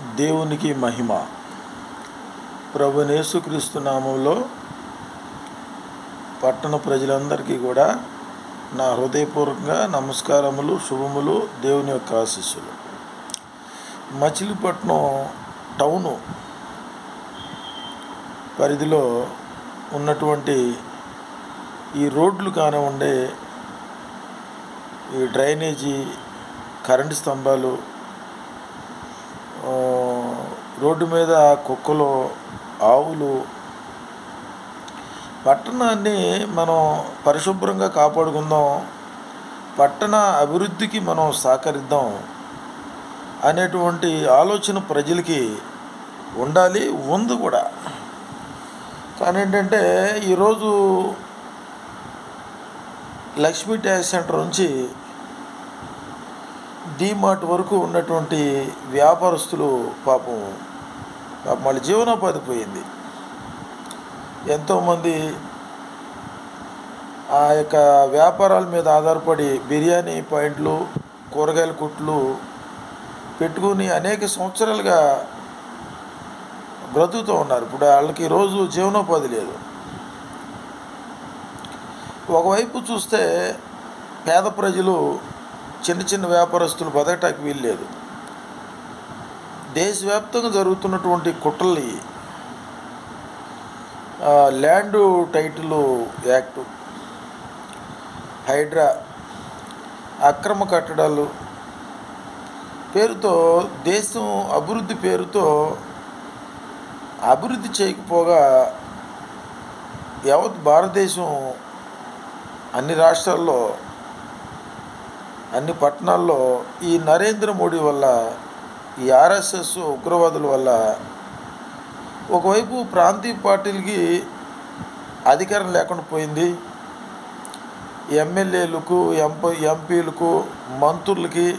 దేవునికి మహిమ. ప్రభునేసుక్రీస్తు నామంలో పట్టణ ప్రజలందరికీ కూడా నా హృదయపూర్వకంగా నమస్కారములు శుభములు దేవుని యొక్క ఆశీస్సులు. మచిలీపట్నం టౌను పరిధిలో ఉన్నటువంటి ఈ రోడ్లు కానివ్వండి ఈ డ్రైనేజీ కరెంటు స్తంభాలు రోడ్డు మీద కుక్కలు ఆవులు పట్టణాన్ని మనం పరిశుభ్రంగా కాపాడుకుందాం పట్టణ అభివృద్ధికి మనం సహకరిద్దాం అనేటువంటి ఆలోచన ప్రజలకి ఉండాలి ఉంది కూడా. కానీ ఏంటంటే ఈరోజు లక్ష్మీ ట్యాక్స్ సెంటర్ నుంచి డీమార్ట్ వరకు ఉన్నటువంటి వ్యాపారస్తులు పాపం పాపం వాళ్ళ జీవనోపాధి పోయింది. ఎంతోమంది ఆ యొక్క వ్యాపారాల మీద ఆధారపడి బిర్యానీ పాయింట్లు కూరగాయల కుట్లు పెట్టుకుని అనేక సంవత్సరాలుగా బ్రతుకుతూ ఉన్నారు. ఇప్పుడు వాళ్ళకి రోజు జీవనోపాధి లేదు. ఒకవైపు చూస్తే పేద ప్రజలు చిన్న చిన్న వ్యాపారస్తులు బతకటానికి వీల్లేదు. దేశవ్యాప్తంగా జరుగుతున్నటువంటి కుట్రల్ని ల్యాండ్ టైటిల్ యాక్ట్ హైడ్రా అక్రమ కట్టడాలు పేరుతో దేశం అభివృద్ధి పేరుతో అభివృద్ధి చేయకపోగా యావత్ భారతదేశం అన్ని రాష్ట్రాల్లో అన్ని పట్టణాల్లో ఈ నరేంద్ర మోడీ వల్ల ఈ ఆర్ఎస్ఎస్ ఉగ్రవాదుల వల్ల ఒకవైపు ప్రాంతీయ పార్టీలకి అధికారం లేకుండా పోయింది. ఎమ్మెల్యేలకు ఎంపీ ఎంపీలకు మంత్రులకి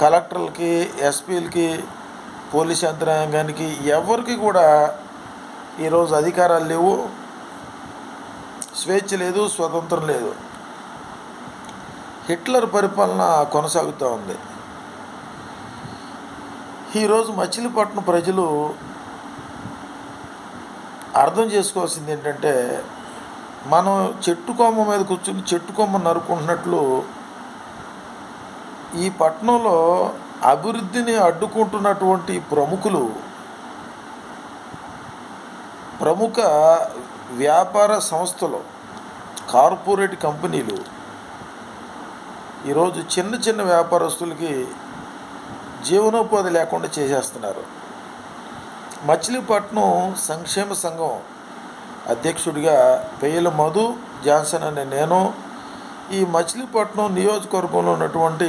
కలెక్టర్లకి ఎస్పీలకి పోలీస్ యంత్రాంగానికి ఎవరికి కూడా ఈరోజు అధికారాలు లేవు. స్వేచ్ఛ లేదు స్వతంత్రం లేదు. హిట్లర్ పరిపాలన కొనసాగుతూ ఉంది. ఈరోజు మచిలీపట్నం ప్రజలు అర్థం చేసుకోవాల్సింది ఏంటంటే మనం చెట్టు కొమ్మ మీద కూర్చుని చెట్టు కొమ్మ నరుకుంటున్నట్లు ఈ పట్టణంలో అభివృద్ధిని అడ్డుకుంటున్నటువంటి ప్రముఖులు ప్రముఖ వ్యాపార సంస్థలు కార్పొరేట్ కంపెనీలు ఈరోజు చిన్న చిన్న వ్యాపారస్తులకి జీవనోపాధి లేకుండా చేసేస్తున్నారు. మచిలీపట్నం సంక్షేమ సంఘం అధ్యక్షుడిగా పెయ్యల మధు జాన్సన్ అనే నేను ఈ మచిలీపట్నం నియోజకవర్గంలో ఉన్నటువంటి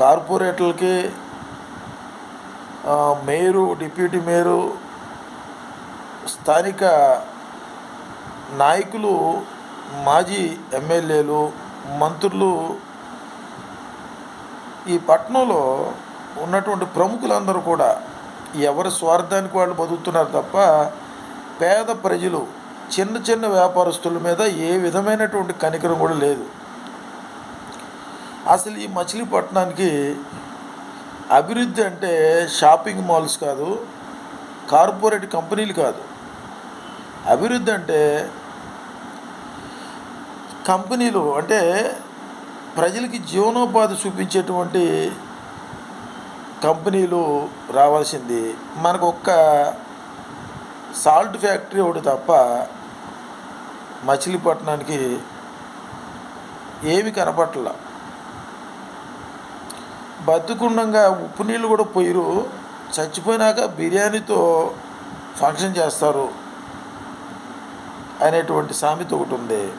కార్పొరేటర్లకి మేయరు డిప్యూటీ మేయరు స్థానిక నాయకులు మాజీ ఎమ్మెల్యేలు మంత్రులు ఈ పట్టణంలో ఉన్నటువంటి ప్రముఖులందరూ కూడా ఎవరి స్వార్థానికి వాళ్ళు బతుకుతున్నారు తప్ప పేద ప్రజలు చిన్న చిన్న వ్యాపారస్తుల మీద ఏ విధమైనటువంటి కనికరం కూడా లేదు. అసలు ఈ మచిలీపట్నానికి అభివృద్ధి అంటే షాపింగ్ మాల్స్ కాదు కార్పొరేట్ కంపెనీలు కాదు. అభివృద్ధి అంటే కంపెనీలు అంటే ప్రజలకి జీవనోపాధి చూపించేటువంటి కంపెనీలు రావాల్సింది. మనకు ఒక్క సాల్ట్ ఫ్యాక్టరీ ఒకటి తప్ప మచిలీపట్నానికి ఏమి కనపట్ల. బతుకుండంగా ఉప్పు నీళ్ళు కూడా పోయిరు. చచ్చిపోయినాక బిర్యానీతో ఫంక్షన్ చేస్తారు అనేటువంటి సామెత ఒకటి ఉంది.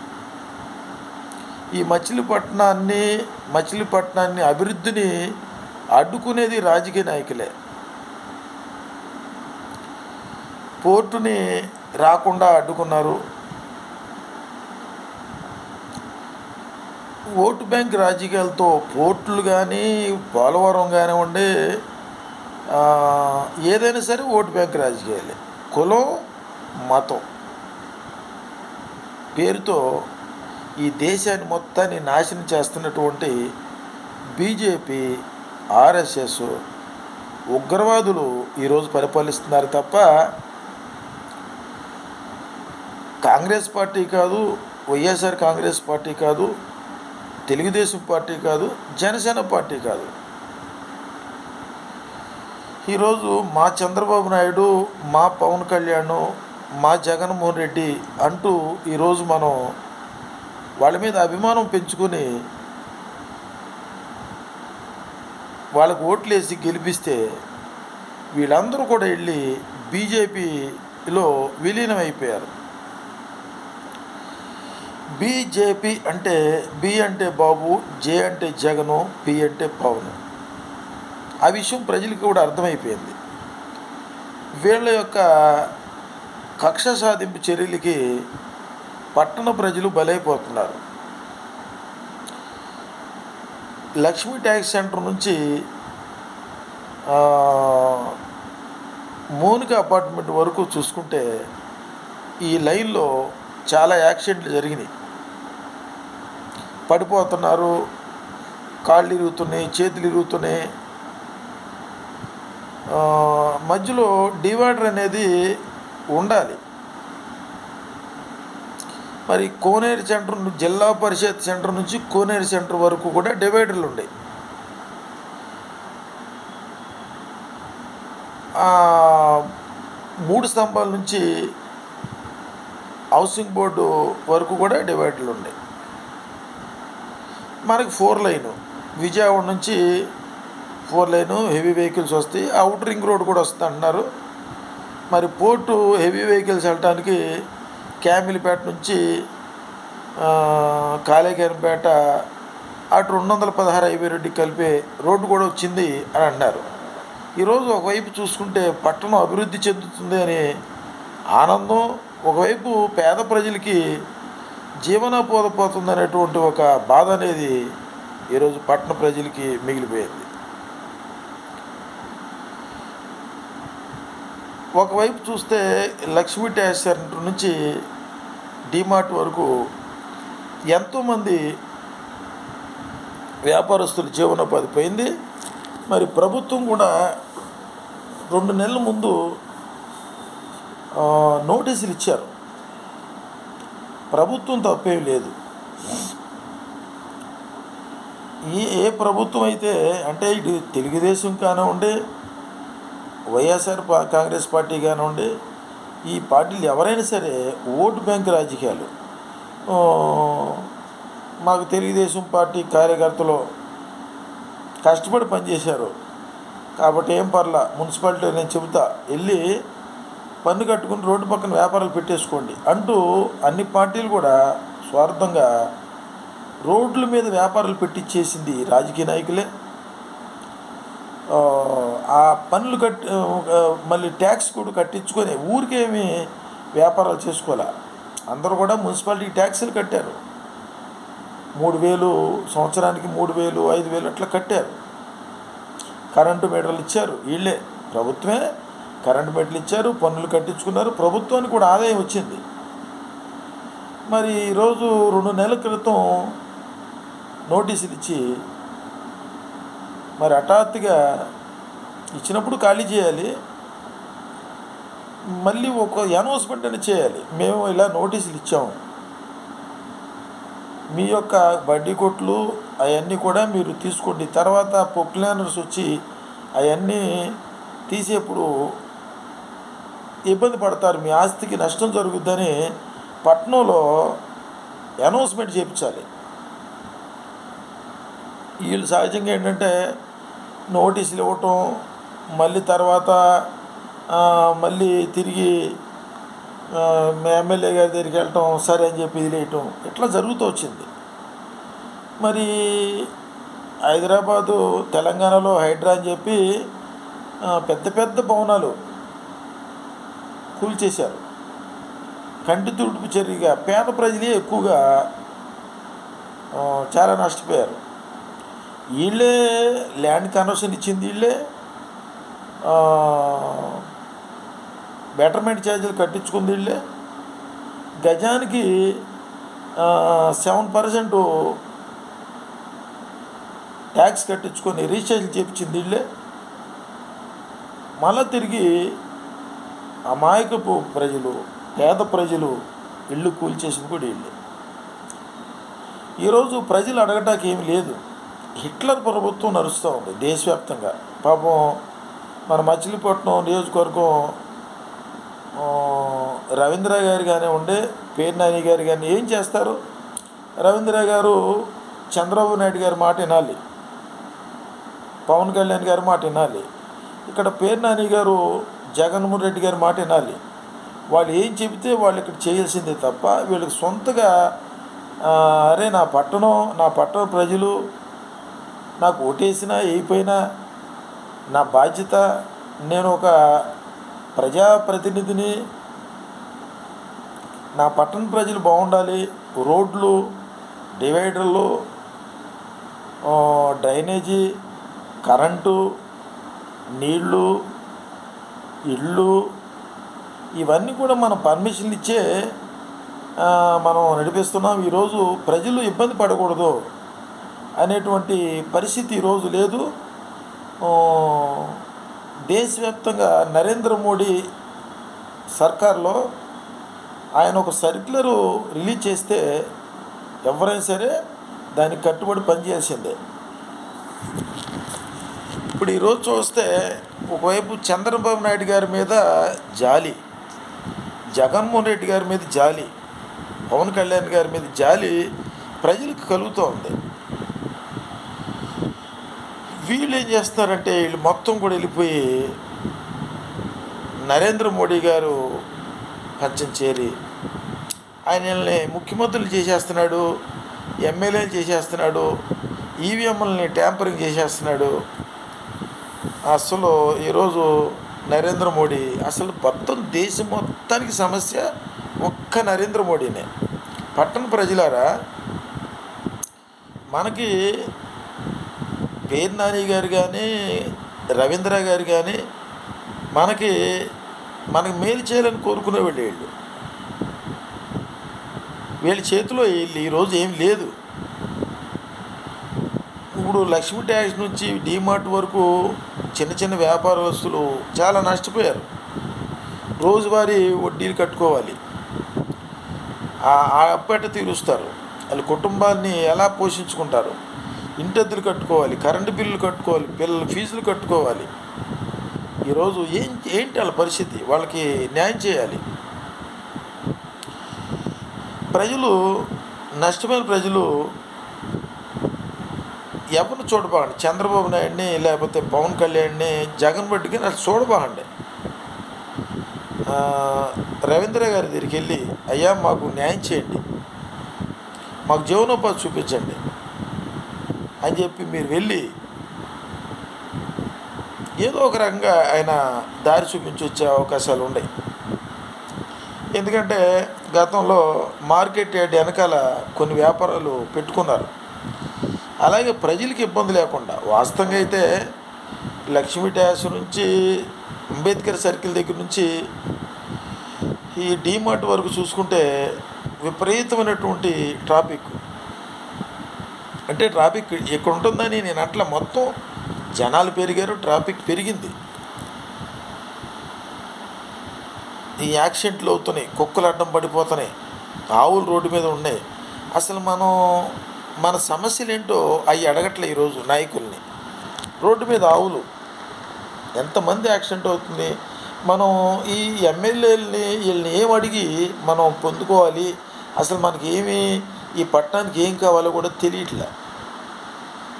ఈ మచిలీపట్నాన్ని మచిలీపట్నాన్ని అభివృద్ధిని అడ్డుకునేది రాజకీయ నాయకులే. పోర్టుని రాకుండా అడ్డుకున్నారు. ఓటు బ్యాంక్ రాజకీయాలతో పోర్టులు కానీ పోలవరం కానివ్వండి ఏదైనా సరే ఓటు బ్యాంక్ రాజకీయాలే. కులం మతం పేరుతో ఈ దేశాన్ని మొత్తాన్ని నాశనం చేస్తున్నటువంటి బీజేపీ ఆర్ఎస్ఎస్ ఉగ్రవాదులు ఈరోజు పరిపాలిస్తున్నారు తప్ప కాంగ్రెస్ పార్టీ కాదు వైఎస్ఆర్ కాంగ్రెస్ పార్టీ కాదు తెలుగుదేశం పార్టీ కాదు జనసేన పార్టీ కాదు. ఈరోజు మా చంద్రబాబు నాయుడు మా పవన్ కళ్యాణ్ మా జగన్మోహన్ రెడ్డి అంటూ ఈరోజు మనం వాళ్ళ మీద అభిమానం పెంచుకొని వాళ్ళకు ఓట్లు వేసి గెలిపిస్తే వీళ్ళందరూ కూడా వెళ్ళి బీజేపీలో విలీనం అయిపోయారు బీజేపీ అంటే బి అంటే బాబు జే అంటే జగను పి అంటే పవన్. ఆ విషయం ప్రజలకు కూడా అర్థమైపోయింది. వీళ్ళ యొక్క కక్ష సాధింపు చర్యలకి పట్టణ ప్రజలు బలైపోతున్నారు. లక్ష్మీ ట్యాక్స్ సెంటర్ నుంచి ఆ, మోనిక అపార్ట్మెంట్ వరకు చూసుకుంటే ఈ లైన్లో చాలా యాక్సిడెంట్లు జరిగినాయి. పడిపోతున్నారు కాళ్ళు ఇరుగుతున్నాయి చేతులు ఇరుగుతున్నాయి. మధ్యలో డివైడర్ అనేది ఉండాలి. మరి కోనేరు సెంటర్ జిల్లా పరిషత్ సెంటర్ నుంచి కోనేరు సెంటర్ వరకు కూడా డివైడర్లు ఉండేవి మూడు స్తంభాల నుంచి హౌసింగ్ బోర్డు వరకు కూడా డివైడర్లు ఉన్నాయి మనకి ఫోర్ లైను విజయవాడ నుంచి ఫోర్ లైను హెవీ వెహికల్స్ వస్తాయి అవుట్ రింగ్ రోడ్ కూడా వస్తుంది అంటున్నారు మరి పోర్టు హెవీ వెహికల్స్ వెళ్ళటానికి క్యామిలిపేట నుంచి కాళేగారిపేట అటు రెండు వందల పదహారు హైవే రెడ్డి కలిపే రోడ్డు కూడా వచ్చింది అని అన్నారు. ఈరోజు ఒకవైపు చూసుకుంటే పట్టణం అభివృద్ధి చెందుతుంది అని ఆనందం ఒకవైపు పేద ప్రజలకి జీవనోపాధి అనేటువంటి ఒక బాధ అనేది ఈరోజు పట్టణ ప్రజలకి మిగిలిపోయింది. ఒకవైపు చూస్తే లక్ష్మీ ట్యాక్స్ సెంటర్ నుంచి డీమార్ట్ వరకు ఎంతోమంది వ్యాపారస్తుల జీవనోపాధి పోయింది. మరి ప్రభుత్వం కూడా రెండు నెలల ముందు నోటీసులు ఇచ్చారు. ప్రభుత్వం తప్పేం లేదు. ఈ ఏ ప్రభుత్వం అయితే అంటే ఇటు తెలుగుదేశం కానివ్వండి వైఎస్ఆర్ కాంగ్రెస్ పార్టీ కానివ్వండి ఈ పార్టీలు ఎవరైనా సరే ఓటు బ్యాంక్ రాజకీయాలు. మాకు తెలుగుదేశం పార్టీ కార్యకర్తలు కష్టపడి పనిచేశారు. కాబట్టి ఏం పర్లా మున్సిపాలిటీ నేను చెబుతా వెళ్ళి పన్ను కట్టుకుని రోడ్డు పక్కన వ్యాపారాలు పెట్టేసుకోండి అంటూ అన్ని పార్టీలు కూడా స్వార్థంగా రోడ్ల మీద వ్యాపారాలు పెట్టించేసింది రాజకీయ నాయకులే. ఆ, పనులు కట్టి మళ్ళీ ట్యాక్స్ కూడా కట్టించుకొని ఊరికేమి వ్యాపారాలు చేసుకోలే. అందరూ కూడా మున్సిపాలిటీ ట్యాక్సులు కట్టారు. మూడు వేలు సంవత్సరానికి మూడు వేలు ఐదు వేలు అట్లా కట్టారు. కరెంటు మీటర్లు ఇచ్చారు వీళ్ళే. ప్రభుత్వమే కరెంటు మీటర్లు ఇచ్చారు పన్నులు కట్టించుకున్నారు ప్రభుత్వానికి కూడా ఆదాయం వచ్చింది. మరి ఈరోజు రెండు నెలల క్రితం నోటీసులు ఇచ్చి మరి హఠాత్తుగా ఇచ్చినప్పుడు ఖాళీ చేయాలి. మళ్ళీ ఒక అనౌన్స్మెంట్ అని చేయాలి. మేము ఇలా నోటీసులు ఇచ్చాము. మీ యొక్క బడ్డీ కొట్లు అవన్నీ కూడా మీరు తీసుకోండి. తర్వాత పొక్లానర్స్ వచ్చి అవన్నీ తీసేప్పుడు ఇబ్బంది పడతారు. మీ ఆస్తికి నష్టం జరుగుద్దని పట్నంలో అనౌన్స్మెంట్ చేయించాలి వీళ్ళు సహజంగా ఏంటంటే నోటీసులు ఇవ్వటం మళ్ళీ తర్వాత మళ్ళీ తిరిగి ఎమ్మెల్యే గారి దగ్గరికి వెళ్ళటం సరే అని చెప్పి వదిలేయటం ఇట్లా జరుగుతూ వచ్చింది. మరి హైదరాబాదు తెలంగాణలో హైడ్రా అని చెప్పి పెద్ద పెద్ద భవనాలు కూల్చేశారు. కంటి తుడుపు చర్యగా పేద ప్రజలే ఎక్కువగా చాలా నష్టపోయారు. వీళ్ళే ల్యాండ్ కన్వర్షన్ ఇచ్చింది వీళ్ళే. బెటర్మెంట్ ఛార్జీలు కట్టించుకుంది వీళ్ళే. గజానికి సెవెన్ పర్సెంట్ ట్యాక్స్ కట్టించుకొని రీఛార్జ్ చేయించింది వీళ్ళే. మళ్ళా తిరిగి అమాయకపు ప్రజలు పేద ప్రజలు ఇల్లు కూల్చేసింది కూడా వీళ్ళే. ఈరోజు ప్రజలు అడగటానికి ఏమి లేదు. హిట్లర్ ప్రభుత్వం నడుస్తూ ఉంది దేశవ్యాప్తంగా. పాపం మన మచిలీపట్నం నియోజకవర్గం రవీంద్ర గారు కానీ ఉండే పేరు గారు కానీ ఏం చేస్తారు? రవీంద్ర గారు చంద్రబాబు నాయుడు గారి మాట వినాలి. పవన్ కళ్యాణ్ గారి మాట వినాలి. ఇక్కడ పేరు గారు జగన్మోహన్ రెడ్డి గారి మాట వినాలి. వాళ్ళు ఏం చెబితే వాళ్ళు ఇక్కడ చేయాల్సిందే తప్ప వీళ్ళకి సొంతగా అరే నా పట్టణం నా పట్టణ ప్రజలు నాకు ఓటేసినా వేయిపోయినా నా బాధ్యత నేను ఒక ప్రజాప్రతినిధిని నా పట్టణ ప్రజలు బాగుండాలి రోడ్లు డివైడర్లు డ్రైనేజీ కరెంటు నీళ్ళు ఇళ్ళు ఇవన్నీ కూడా మనం పర్మిషన్ ఇచ్చే మనం నడిపిస్తున్నాం. ఈరోజు ప్రజలు ఇబ్బంది పడకూడదు. అనేటువంటి పరిస్థితి ఈరోజు లేదు. దేశవ్యాప్తంగా నరేంద్ర మోడీ సర్కార్లో ఆయన ఒక సర్క్యులరు రిలీజ్ చేస్తే ఎవరైనా సరే దానికి కట్టుబడి పనిచేయాల్సిందే. ఇప్పుడు ఈరోజు చూస్తే ఒకవైపు చంద్రబాబు నాయుడు గారి మీద జాలి జగన్మోహన్ రెడ్డి గారి మీద జాలి పవన్ కళ్యాణ్ గారి మీద జాలి ప్రజలకు కలుగుతూ ఉంది. వీళ్ళు ఏం చేస్తారంటే వీళ్ళు మొత్తం కూడా వెళ్ళిపోయి నరేంద్ర మోడీ గారు పంచం చేరి ఆయనల్ని ముఖ్యమంత్రులు చేసేస్తున్నాడు ఎమ్మెల్యేలు చేసేస్తున్నాడు ఈవీఎంలని ట్యాంపరింగ్ చేసేస్తున్నాడు. అసలు ఈరోజు నరేంద్ర మోడీ అసలు మొత్తం దేశం మొత్తానికి సమస్య ఒక్క నరేంద్ర మోడీనే. పట్టణ ప్రజలారా మనకి పేరు నాని గారు కానీ రవీంద్ర గారు కానీ మనకి మనకు మేలు చేయాలని కోరుకునే వాళ్ళు. వీళ్ళు వీళ్ళ చేతిలో వీళ్ళు ఈరోజు ఏం లేదు. ఇప్పుడు లక్ష్మీ ట్యాక్స్ నుంచి డీమార్ట్ వరకు చిన్న చిన్న వ్యాపారస్తులు చాలా నష్టపోయారు. రోజువారీ వడ్డీలు కట్టుకోవాలి. ఆ- ఆ అప్పట తీరుస్తారు. వాళ్ళ కుటుంబాన్ని ఎలా పోషించుకుంటారు? ఇంటద్దులు కట్టుకోవాలి కరెంటు బిల్లులు కట్టుకోవాలి పిల్లల ఫీజులు కట్టుకోవాలి. ఈరోజు ఏం ఏంటి వాళ్ళ పరిస్థితి? వాళ్ళకి న్యాయం చేయాలి. ప్రజలు నష్టమైన ప్రజలు ఎవరిని చూడబాగండి చంద్రబాబు నాయుడిని లేకపోతే పవన్ కళ్యాణ్ని జగన్ రెడ్డికి నాకు చూడబాగండి రవీంద్ర గారి దగ్గరికి వెళ్ళి అయ్యా మాకు న్యాయం చేయండి. మాకు జీవనోపాధి చూపించండి. అని చెప్పి మీరు వెళ్ళి ఏదో ఒక రకంగా ఆయన దారి చూపించి వచ్చే అవకాశాలు ఉన్నాయి. ఎందుకంటే గతంలో మార్కెట్ యార్డ్ వెనకాల కొన్ని వ్యాపారాలు పెట్టుకున్నారు. అలాగే ప్రజలకి ఇబ్బంది లేకుండా వాస్తవంగా అయితే లక్ష్మీ ట్యాస్ నుంచి అంబేద్కర్ సర్కిల్ దగ్గర నుంచి ఈ డీమార్ట్ వరకు చూసుకుంటే విపరీతమైనటువంటి ట్రాఫిక్. అంటే ట్రాఫిక్ ఇక్కడ ఉంటుందని నేను అట్లా మొత్తం జనాలు పెరిగారు ట్రాఫిక్ పెరిగింది. ఈ యాక్సిడెంట్లు అవుతున్నాయి కుక్కలు అడ్డం పడిపోతున్నాయి ఆవులు రోడ్డు మీద ఉన్నాయి. అసలు మనం మన సమస్యలు ఏంటో అవి అడగట్లే ఈరోజు నాయకుల్ని. రోడ్డు మీద ఆవులు ఎంతమంది యాక్సిడెంట్ అవుతుంది? మనం ఈ ఎమ్మెల్యేలని వీళ్ళని ఏం అడిగి మనం పొందుకోవాలి? అసలు మనకి ఏమి ఈ పట్టణానికి ఏం కావాలో కూడా తెలియట్లే.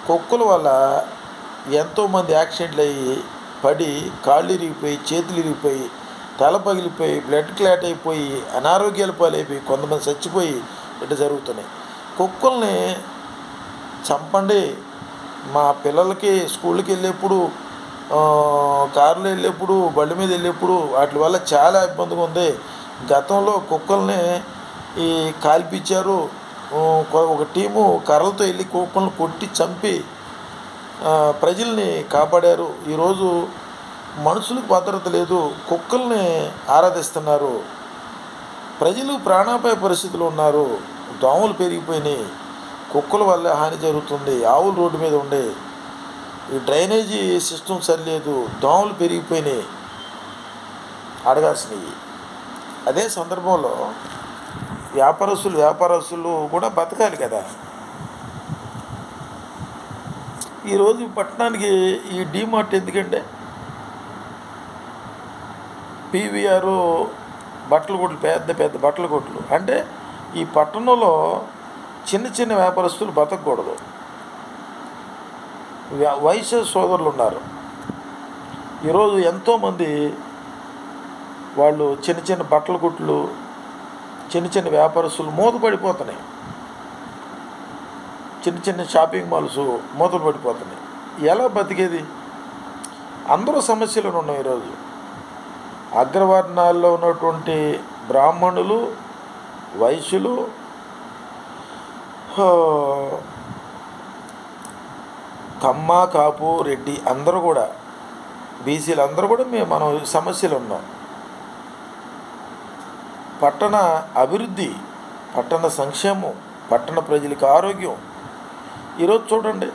కుక్కల వల్ల ఎంతోమంది యాక్సిడెంట్లు అయ్యి పడి కాళ్ళు ఇరిగిపోయి చేతులు ఇరిగిపోయి తల పగిలిపోయి బ్లడ్ క్లాట్ అయిపోయి అనారోగ్యాల పాలైపోయి కొంతమంది చచ్చిపోయి ఇట్లా జరుగుతున్నాయి. కుక్కల్ని చంపండి. మా పిల్లలకి స్కూల్కి వెళ్ళేప్పుడు కారులో వెళ్ళేప్పుడు బళ్ళ మీద వెళ్ళేప్పుడు వాటి వల్ల చాలా ఇబ్బందిగా ఉంది. గతంలో కుక్కల్ని ఈ కాల్పించారు. ఒక టీము కర్రలతో వెళ్ళి కుక్కలను కొట్టి చంపి ప్రజల్ని కాపాడారు. ఈరోజు మనుషులకు భద్రత లేదు కుక్కల్ని ఆరాధిస్తున్నారు. ప్రజలు ప్రాణాపాయ పరిస్థితులు ఉన్నారు. దోమలు పెరిగిపోయినాయి. కుక్కల వల్ల హాని జరుగుతుంది. ఆవులు రోడ్డు మీద ఉండే ఈ డ్రైనేజీ సిస్టమ్ సరిలేదు. దోమలు పెరిగిపోయినాయి. అడగాల్సినవి. అదే సందర్భంలో వ్యాపారస్తులు వ్యాపారస్తులు కూడా బతకాలి కదా. ఈరోజు పట్టణానికి ఈ డీమార్ట్ ఎందుకంటే పీవీఆర్ బట్టల కొట్లు పెద్ద పెద్ద బట్టల కొట్లు. అంటే ఈ పట్టణంలో చిన్న చిన్న వ్యాపారస్తులు బతకూడదు. వయసు సోదరులు ఉన్నారు. ఈరోజు ఎంతోమంది వాళ్ళు చిన్న చిన్న బట్టల కొట్లు చిన్న చిన్న వ్యాపారస్తులు మూతపడిపోతున్నాయి. చిన్న చిన్న షాపింగ్ మాల్స్ మూతలు పడిపోతున్నాయి ఎలా బతికేది? అందరూ సమస్యలు ఉన్నాయి ఈరోజు. అగ్రవర్ణాల్లో ఉన్నటువంటి బ్రాహ్మణులు వైశ్యులు కమ్మ కాపు రెడ్డి అందరూ కూడా బీసీలు అందరూ కూడా మేము మనం సమస్యలు ఉన్నాం. పట్టణ అభివృద్ధి పట్టణ సంక్షేమం పట్టణ ప్రజలకు ఆరోగ్యం. ఈరోజు చూడండి.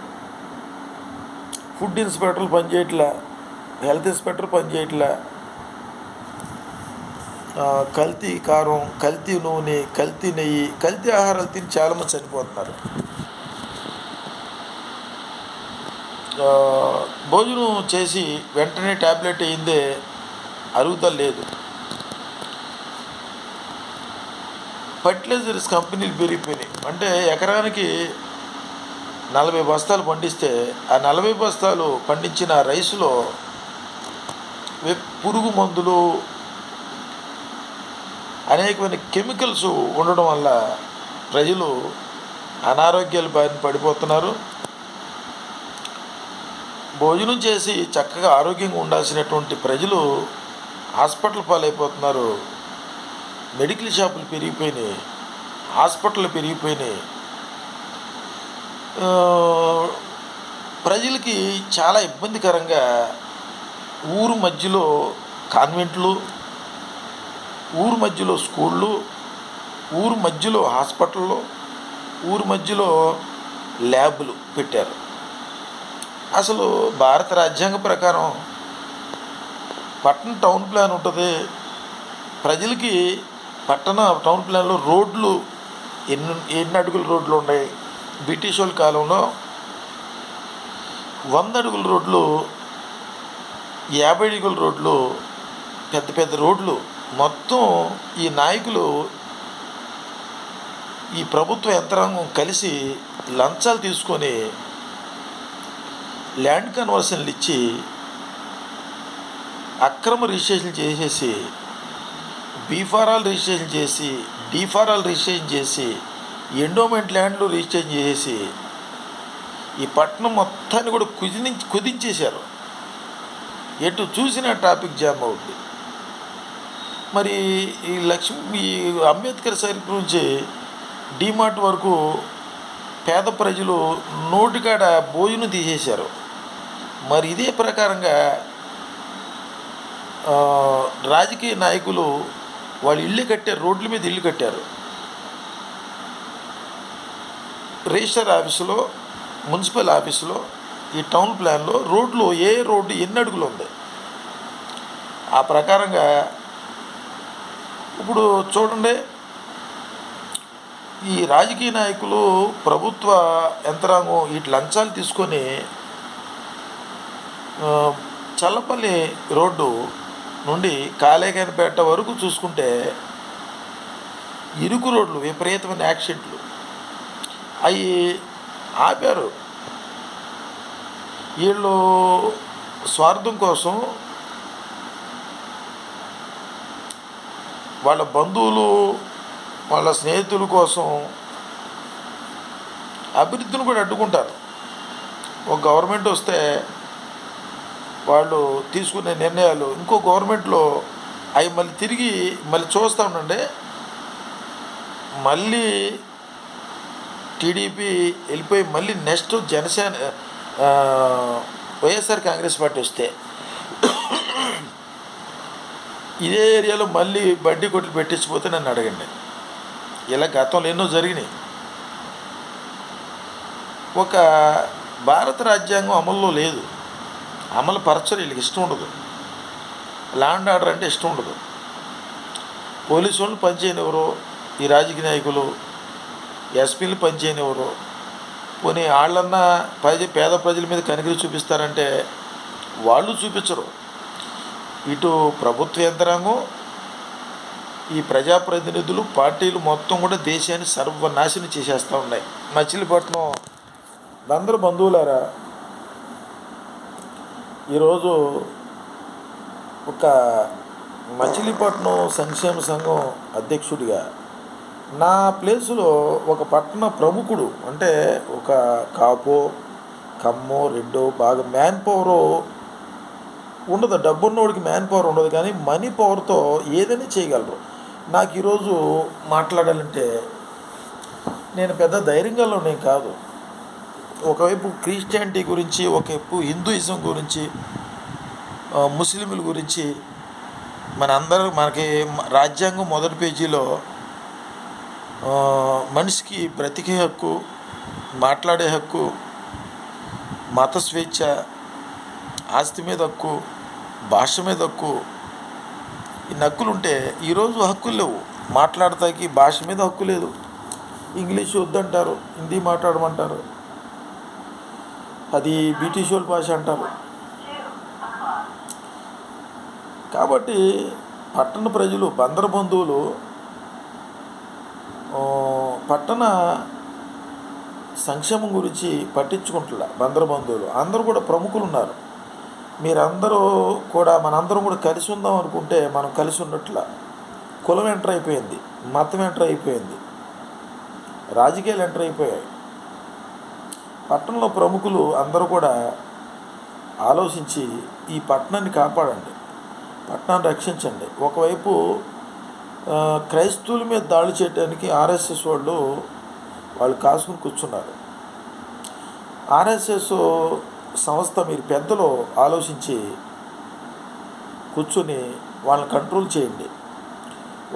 ఫుడ్ ఇన్స్పెక్టర్లు పనిచేయట్లే హెల్త్ ఇన్స్పెక్టర్ పనిచేయట్లే. కల్తీ కారం కల్తీ నూనె కల్తీ నెయ్యి కల్తీ ఆహారాలు తిని చాలామంది చనిపోతున్నారు. భోజనం చేసి వెంటనే ట్యాబ్లెట్ అయిందే అరుగుదల లేదు. ఫర్టిలైజర్స్ కంపెనీలు పెరిగిపోయినాయి. అంటే ఎకరానికి నలభై బస్తాలు పండిస్తే ఆ నలభై బస్తాలు పండించిన రైస్లో పురుగు మందులు అనేకమైన కెమికల్స్ ఉండడం వల్ల ప్రజలు అనారోగ్యాల బారిన పడిపోతున్నారు. భోజనం చేసి చక్కగా ఆరోగ్యంగా ఉండాల్సినటువంటి ప్రజలు హాస్పిటల్ పాలైపోతున్నారు. మెడికల్ షాపులు పెరిగిపోయినాయి హాస్పిటల్ పెరిగిపోయినాయి. ప్రజలకి చాలా ఇబ్బందికరంగా ఊరు మధ్యలో కాన్వెంట్లు ఊరు మధ్యలో స్కూళ్ళు ఊరు మధ్యలో హాస్పిటళ్ళు ఊరు మధ్యలో ల్యాబులు పెట్టారు. అసలు భారత రాజ్యాంగ ప్రకారం పట్టణ టౌన్ ప్లాన్ ఉంటుంది. ప్రజలకి పట్టణ టౌన్ ప్లాన్లో రోడ్లు ఎన్ని ఎన్ని అడుగుల రోడ్లు ఉన్నాయి? బ్రిటిష్ వాళ్ళ కాలంలో వంద అడుగుల రోడ్లు యాభై అడుగుల రోడ్లు పెద్ద పెద్ద రోడ్లు. మొత్తం ఈ నాయకులు ఈ ప్రభుత్వ యంత్రాంగం కలిసి లంచాలు తీసుకొని ల్యాండ్ కన్వర్షన్లు ఇచ్చి అక్రమ రిజిస్ట్రేషన్ చేసేసి బీఫారాలు రిజిస్ట్రేషన్ చేసి డీఫారాలు రిజిస్ట్రేషన్ చేసి ఎండోమెంట్ ల్యాండ్లు రిజిస్ట్రేషన్ చేసి ఈ పట్టణం మొత్తాన్ని కూడా కుదించి కుదించేశారు. ఎటు చూసినా ట్రాఫిక్ జామ్ అవుద్ది. మరి ఈ లక్ష్మి ఈ అంబేద్కర్ సర్కిల్ నుంచి డిమార్ట్ వరకు పేద ప్రజలు నోటికాడ భోజనం తీసేశారు. మరి ఇదే ప్రకారంగా రాజకీయ నాయకులు వాళ్ళు ఇల్లు కట్టారు రోడ్ల మీద ఇల్లు కట్టారు. రిజిస్టర్ ఆఫీసులో మున్సిపల్ ఆఫీసులో ఈ టౌన్ ప్లాన్లో రోడ్లు ఏ రోడ్డు ఎన్ని అడుగులు ఉంది? ఆ ప్రకారంగా ఇప్పుడు చూడండి. ఈ రాజకీయ నాయకులు ప్రభుత్వ యంత్రాంగం వీటి లంచాలు తీసుకొని చల్లపల్లి రోడ్డు నుండి కాలేగానిపేట వరకు చూసుకుంటే ఇరుకు రోడ్లు విపరీతమైన యాక్సిడెంట్లు. అవి ఆపారు. వీళ్ళు స్వార్థం కోసం వాళ్ళ బంధువులు వాళ్ళ స్నేహితుల కోసం అభివృద్ధిని కూడా అడ్డుకుంటారు. ఒక గవర్నమెంట్ వస్తే వాళ్ళు తీసుకునే నిర్ణయాలు ఇంకో గవర్నమెంట్లో అవి మళ్ళీ తిరిగి మళ్ళీ చూస్తూ ఉండండి. మళ్ళీ టీడీపీ వెళ్ళిపోయి మళ్ళీ next Janasena YSR Congress party వస్తే ఇదే ఏరియాలో మళ్ళీ బడ్డీ కొట్లు పెట్టించిపోతే నన్ను అడగండి. ఇలా గతంలో ఎన్నో జరిగినాయి. ఒక భారత రాజ్యాంగం అమల్లో లేదు. అమలు పరచరు వీళ్ళకి ఇష్టం ఉండదు. ల్యాండ్ ఆర్డర్ అంటే ఇష్టం ఉండదు. పోలీసు వాళ్ళు పనిచేయనివ్వరు ఈ రాజకీయ నాయకులు ఎస్పీలు పనిచేయనివ్వరు పోనీ వాళ్ళన్నా ప్రజ పేద ప్రజల మీద కనికరి చూపిస్తారంటే వాళ్ళు చూపించరు. ఇటు ప్రభుత్వ యంత్రాంగం ఈ ప్రజాప్రతినిధులు పార్టీలు మొత్తం కూడా దేశాన్ని సర్వనాశనం చేసేస్తూ ఉన్నాయి. మచిలీపట్నం అందరు బంధువులారా ఈరోజు ఒక మచిలీపట్నం సంక్షేమ సంఘం అధ్యక్షుడిగా నా ప్లేసులో ఒక పట్టణ ప్రముఖుడు అంటే ఒక కాపో కమ్మో రెడ్డో బాగా మ్యాన్ పవర్ ఉండదు. డబ్బున్నోడికి మ్యాన్ పవర్ ఉండదు కానీ మనీ పవర్తో ఏదైనా చేయగలరు. నాకు ఈరోజు మాట్లాడాలంటే నేను పెద్ద ధైర్యంగా నేను కాదు. ఒకవైపు క్రిస్టియానిటీ గురించి ఒకవైపు హిందూయిజం గురించి ముస్లింల గురించి మన అందరూ మనకి రాజ్యాంగం మొదటి పేజీలో మనిషికి బ్రతికే హక్కు మాట్లాడే హక్కు మత స్వేచ్ఛ ఆస్తి మీద హక్కు భాష మీద హక్కు ఈ హక్కులు ఉంటే ఈరోజు హక్కులు లేవు. మాట్లాడతాకి భాష మీద హక్కు లేదు. ఇంగ్లీష్ వద్దంటారు హిందీ మాట్లాడమంటారు. అది బ్రిటిష్ భాష అంటారు. కాబట్టి పట్టణ ప్రజలు బందర బంధువులు పట్టణ సంక్షేమం గురించి పట్టించుకుంటున్నా బందర బంధువులు. అందరూ కూడా ప్రముఖులు ఉన్నారు. మీరందరూ కూడా మనందరం కూడా కలిసి ఉందాం అనుకుంటే మనం కలిసి ఉన్నట్ల. కులం ఎంటర్ అయిపోయింది మతం ఎంటర్ అయిపోయింది రాజకీయాలు ఎంటర్ అయిపోయాయి. పట్టణంలో ప్రముఖులు అందరూ కూడా ఆలోచించి ఈ పట్టణాన్ని కాపాడండి. పట్టణాన్ని రక్షించండి. ఒకవైపు క్రైస్తవుల మీద దాడి చేయడానికి ఆర్ఎస్ఎస్ వాళ్ళు వాళ్ళు కాసుకుని కూర్చున్నారు. ఆర్ఎస్ఎస్ సంస్థ మీరు పెద్దలు ఆలోచించి కూర్చొని వాళ్ళని కంట్రోల్ చేయండి.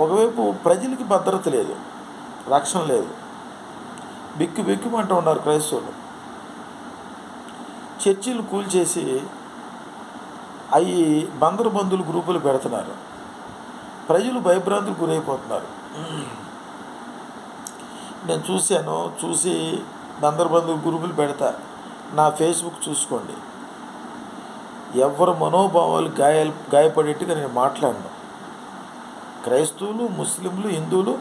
ఒకవైపు ప్రజలకి భద్రత లేదు రక్షణ లేదు. బిక్కు బిక్కుమంటూ ఉన్నారు క్రైస్తవులు. చర్చిలు కూల్చేసి అవి బందరు బంధువులు గ్రూపులు పెడుతున్నారు. ప్రజలు భయభ్రాంతులు గురైపోతున్నారు. నేను చూశాను చూసి బందరు బంధువులు గ్రూపులు పెడతా. నా ఫేస్బుక్ చూసుకోండి. ఎవరి మనోభావాలు గాయాలు గాయపడేట్టుగా నేను మాట్లాడను. క్రైస్తవులు ముస్లింలు హిందువులు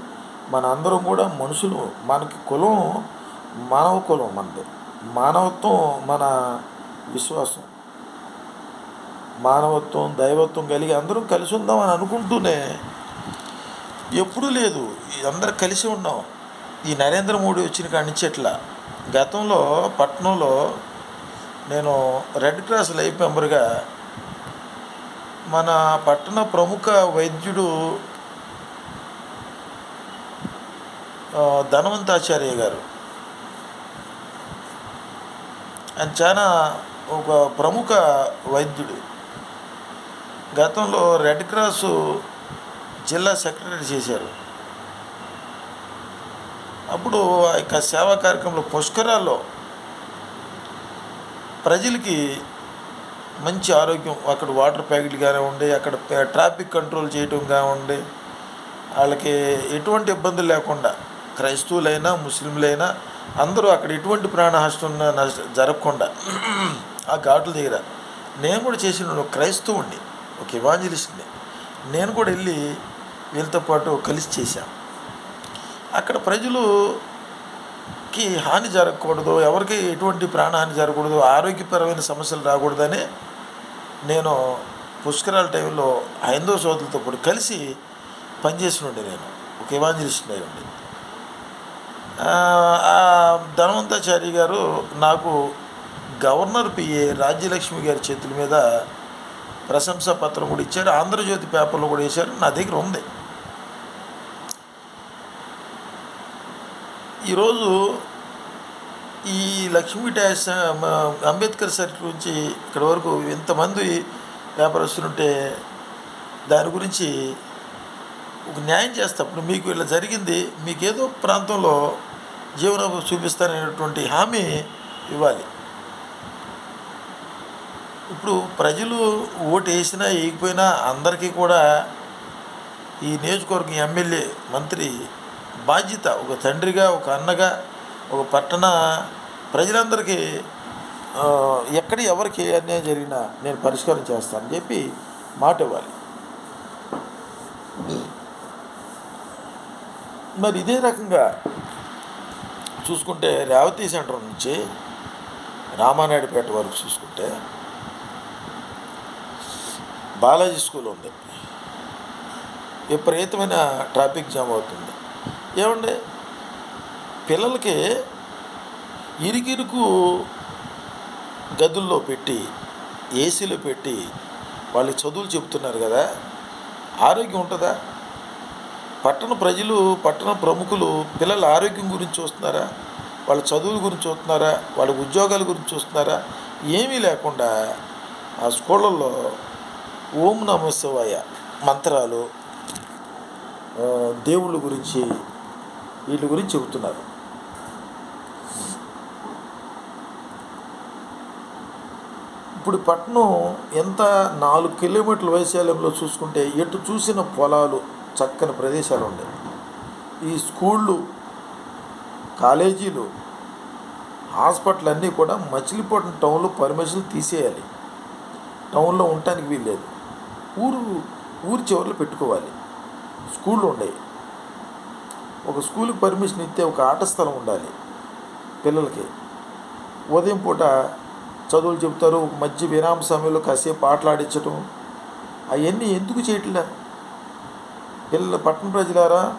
మన అందరం కూడా మనుషులు. మనకి కులం మానవ కులం మనది. మానవత్వం మన విశ్వాసం. మానవత్వం దైవత్వం కలిగి అందరం కలిసి ఉందామని అనుకుంటూనే ఎప్పుడూ లేదు. అందరూ కలిసి ఉన్నాం. ఈ నరేంద్ర మోడీ వచ్చిన కాడి నుంచి ఎట్లా? గతంలో పట్నంలో నేను రెడ్ క్రాస్ లైఫ్ మెంబర్గా మన పట్టణ ప్రముఖ వైద్యుడు ధనవంతాచార్య గారు. ఆయన చాలా ఒక ప్రముఖ వైద్యుడు. గతంలో రెడ్ క్రాస్ జిల్లా సెక్రటరీ చేశారు. అప్పుడు ఆ యొక్క సేవా కార్యక్రమంలో పుష్కరాల్లో ప్రజలకి మంచి ఆరోగ్యం అక్కడ వాటర్ ప్యాకెట్లు కానివ్వండి అక్కడ ట్రాఫిక్ కంట్రోల్ చేయటం కానివ్వండి వాళ్ళకి ఎటువంటి ఇబ్బందులు లేకుండా క్రైస్తవులైనా ముస్లింలైనా అందరూ అక్కడ ఎటువంటి ప్రాణహాష్టం నష్టం జరగకుండా ఆ ఘాట్ల దగ్గర. నేను కూడా చేసిన ఒక క్రైస్తవుణ్ణి ఒక ఇవాంజలిస్ట్ని నేను కూడా వెళ్ళి వీళ్ళతో పాటు కలిసి చేశాను అక్కడ ప్రజలుకి హాని జరగకూడదు ఎవరికి ఎటువంటి ప్రాణహాని జరగకూడదు ఆరోగ్యపరమైన సమస్యలు రాకూడదని నేను పుష్కరాల టైంలో హైందవ సోదరులతో పాటు కలిసి పనిచేసి ఉండే నేను ఒక ఇవాంజలిస్ట్ అయి ఉండి ధనవంతాచారి గారు నాకు గవర్నర్ పిఏ రాజ్యలక్ష్మి గారి చేతుల మీద ప్రశంసా పత్రం కూడా ఇచ్చారు ఆంధ్రజ్యోతి పేపర్లో కూడా వేశారు నా దగ్గర ఉంది. ఈరోజు ఈ లక్ష్మీ డాష్ అంబేద్కర్ సర్కిల్ నుంచి ఇక్కడ వరకు ఇంతమంది వ్యాపారస్తులుంటే దాని గురించి ఒక న్యాయం చేస్తా. ఇప్పుడు మీకు ఇలా జరిగింది. మీకు ఏదో ప్రాంతంలో జీవనం చూపిస్తాననేటువంటి హామీ ఇవ్వాలి. ఇప్పుడు ప్రజలు ఓటు వేసినా వేయకపోయినా అందరికీ కూడా ఈ నియోజకవర్గం ఎమ్మెల్యే మంత్రి బాధ్యత ఒక తండ్రిగా ఒక అన్నగా ఒక పట్టణ ప్రజలందరికీ ఎక్కడ ఎవరికి అన్యాయం జరిగినా నేను పరిష్కారం చేస్తానని చెప్పి మాట ఇవ్వాలి. మరి ఇదే రకంగా చూసుకుంటే రేవతి సెంటర్ నుంచి రామానాయుడుపేట వరకు చూసుకుంటే బాలాజీ స్కూల్ ఉంది. విపరీతమైన ట్రాఫిక్ జామ్ అవుతుంది. ఏమండి? పిల్లలకి ఇరుకిరుకు గదుల్లో పెట్టి ఏసీలో పెట్టి వాళ్ళు చదువులు చెప్తున్నారు కదా ఆరోగ్యం ఉంటుందా? పట్టణ ప్రజలు పట్టణ ప్రముఖులు పిల్లల ఆరోగ్యం గురించి చూస్తున్నారా? వాళ్ళ చదువుల గురించి చూస్తున్నారా? వాళ్ళ ఉద్యోగాల గురించి చూస్తున్నారా? ఏమీ లేకుండా ఆ స్కూళ్ళల్లో ఓం నమ శివాయ మంత్రాలు దేవుళ్ళ గురించి వీటి గురించి చెబుతున్నారు. ఇప్పుడు పట్నం ఎంత నాలుగు కిలోమీటర్ల వైశాల్యంలో చూసుకుంటే ఎటు చూసిన పొలాలు చక్కని ప్రదేశాలు ఉన్నాయి. ఈ స్కూళ్ళు కాలేజీలు హాస్పిటల్ అన్నీ కూడా మచిలీపట్నం టౌన్లో పర్మిషన్ తీసేయాలి. టౌన్లో ఉండటానికి వీల్లేదు. ఊరు ఊరి చివరిలో పెట్టుకోవాలి. స్కూళ్ళు ఉండేవి ఒక స్కూల్కి పర్మిషన్ ఇస్తే ఒక ఆట స్థలం ఉండాలి పిల్లలకి. ఉదయం పూట చదువులు చెప్తారు మధ్య విరామ సమయంలో కాసేపు ఆటలాడించటం అవన్నీ ఎందుకు చేయట్లే? పిల్లల పట్టణ ప్రజలారా